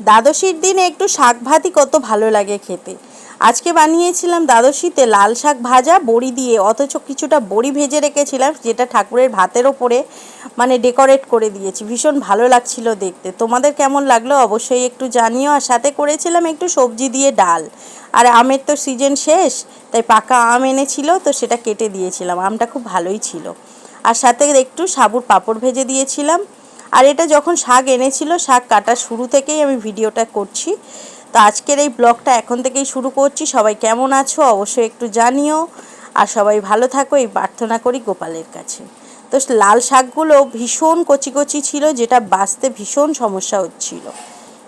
দ্বাদশীর দিনে একটু শাক ভাতই কত ভালো লাগে খেতে। আজকে বানিয়েছিলাম দ্বাদশীতে লাল শাক ভাজা, বড়ি দিয়ে, অথচ কিছুটা বড়ি ভেজে রেখেছিলাম, যেটা ঠাকুরের ভাতের ওপরে মানে ডেকোরেট করে দিয়েছি। ভীষণ ভালো লাগছিল দেখতে। তোমাদের কেমন লাগল অবশ্যই একটু জানিও। আর সাথে করেছিলাম একটু সবজি দিয়ে ডাল। আর আমের তো সিজন শেষ, তাই পাকা আম এনেছিল, তো সেটা কেটে দিয়েছিলাম। আমটা খুব ভালোই ছিল। আর সাথে একটু সাবুর পাঁপড় ভেজে দিয়েছিলাম। আর এটা যখন শাক এনেছিল, শাক কাটার শুরু থেকেই আমি ভিডিওটা করছি। তো আজকের এই ব্লগটা এখন থেকেই শুরু করছি। সবাই কেমন আছো অবশ্যই একটু জানিও। আর সবাই ভালো থাকো, এই প্রার্থনা করি গোপালের কাছে। তো লাল শাকগুলো ভীষণ কচি কচি ছিল, যেটা বাঁচতে ভীষণ সমস্যা হচ্ছিল।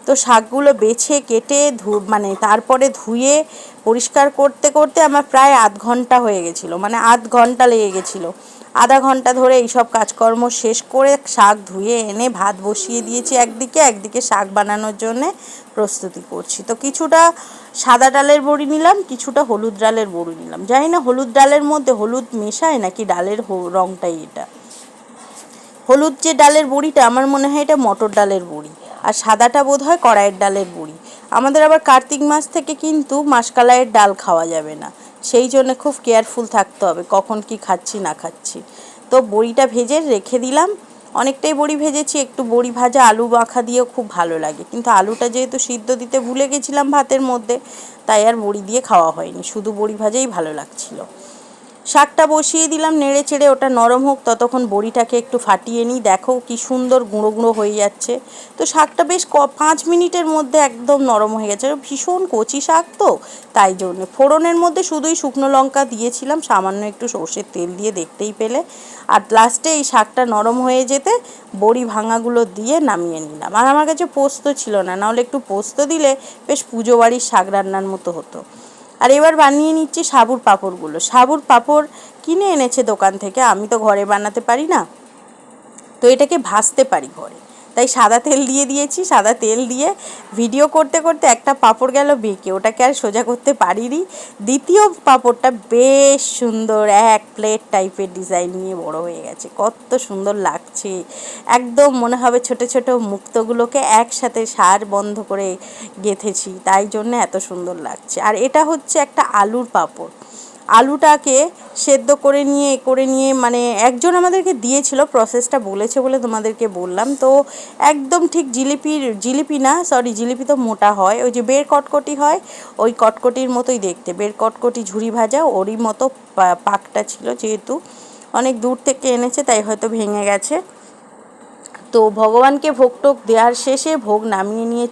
তো শাকগুলো বেছে কেটে ধু মানে তারপরে ধুয়ে পরিষ্কার করতে করতে আমার প্রায় আধ ঘণ্টা হয়ে গেছিল। মানে আধ ঘণ্টা লেগে গেছিল। আধা ঘণ্টা ধরে এইসব কাজকর্ম শেষ করে শাক ধুয়ে এনে ভাত বসিয়ে দিয়েছি একদিকে একদিকে শাক বানানোর জন্যে প্রস্তুতি করছি। তো কিছুটা সাদা ডালের বড়ি নিলাম, কিছুটা হলুদ ডালের বড়ি নিলাম। জানি না হলুদ ডালের মধ্যে হলুদ মেশায় নাকি ডালের রঙটাই এটা। হলুদ যে ডালের বড়িটা, আমার মনে হয় এটা মটর ডালের বড়ি। আর সাদাটা বোধ হয় কড়াইয়ের ডালের বড়ি। আমাদের আবার কার্তিক মাস থেকে কিন্তু মাসকালাইয়ের ডাল খাওয়া যাবে না। সেই জন্য খুব কেয়ারফুল থাকতে হবে, কখন কি খাচ্ছি, না খাচ্ছি। তো বড়িটা ভেজে রেখে দিলাম। অনেকটাই বড়ি ভেজেছি, একটু বড়ি ভাজা, আলু মাখা দিয়েও খুব ভালো লাগে। কিন্তু আলুটা যেহেতু সিদ্ধ দিতে ভুলে গেছিলাম ভাতের মধ্যে, তাই আর বড়ি দিয়ে খাওয়া হয়নি, শুধু বড়ি ভাজাই ভালো লাগছিল। শাকটা বসিয়ে দিলাম, নেড়ে চেড়ে ওটা নরম হোক, ততক্ষণ বড়িটাকে একটু ফাটিয়ে নিই। দেখো কি সুন্দর গুঁড়ো গুঁড়ো হয়ে যাচ্ছে। তো শাকটা বেশ ক, পাঁচ মিনিটের মধ্যে একদম নরম হয়ে গেছে। ভীষণ কচি শাক তো, তাই জন্য। ফোড়নের মধ্যে শুধুই শুকনো লঙ্কা দিয়েছিলাম, সামান্য একটু সর্ষের তেল দিয়ে দেখতেই পেলে। আর লাস্টে এই শাকটা নরম হয়ে যেতে বড়ি ভাঙাগুলো দিয়ে নামিয়ে নিলাম। আর আমার কাছে পোস্ত ছিল না, নাহলে একটু পোস্ত দিলে বেশ পুজো বাড়ির শাক রান্নার মতো হতো। আর এবার বানিয়ে নিচ্ছি সাবুর পাঁপড়গুলো। সাবুর পাঁপড় কিনে এনেছে দোকান থেকে, আমি তো ঘরে বানাতে পারি না। তো এটাকে ভাজতে পারি ঘরে। তাই সাদা তেল দিয়ে দিয়েছি, সাদা তেল দিয়ে ভিডিও করতে করতে একটা পাঁপড় গেল বেঁকে। ওটাকে আর সোজা করতে পারিনি। দ্বিতীয় পাঁপড়টা বেশ সুন্দর, এক প্লেট টাইপের ডিজাইন নিয়ে বড় হয়ে গেছে। কত সুন্দর লাগছে। একদম মনে হবে ছোট ছোট মুক্তগুলোকে একসাথে সার বন্ধ করে গেঁথেছি। তাই জন্য এত সুন্দর লাগছে। আর এটা হচ্ছে একটা আলুর পাঁপড়। আলুটাকে সেদ্ধ করে নিয়ে করে নিয়ে মানে একজন আমাদেরকে দিয়েছিল প্রসেসটা বলেছে বলে তোমাদেরকে বললাম। তো একদম ঠিক জিলিপির, জিলিপি না সরি জিলিপি তো মোটা হয়। ওই যে বের কটকটি হয়, ওই কটকটির মতোই দেখতে। বের কটকটি ঝুরি ভাজা, ওরই মতো পাকটা ছিল যেহেতু। অনেক দূর থেকে এনেছে, তাই হয়তো ভেঙে গেছে। তো ভগবানকে ভোগ টোক দেওয়ার শেষে ভোগ নামিয়ে নিয়ে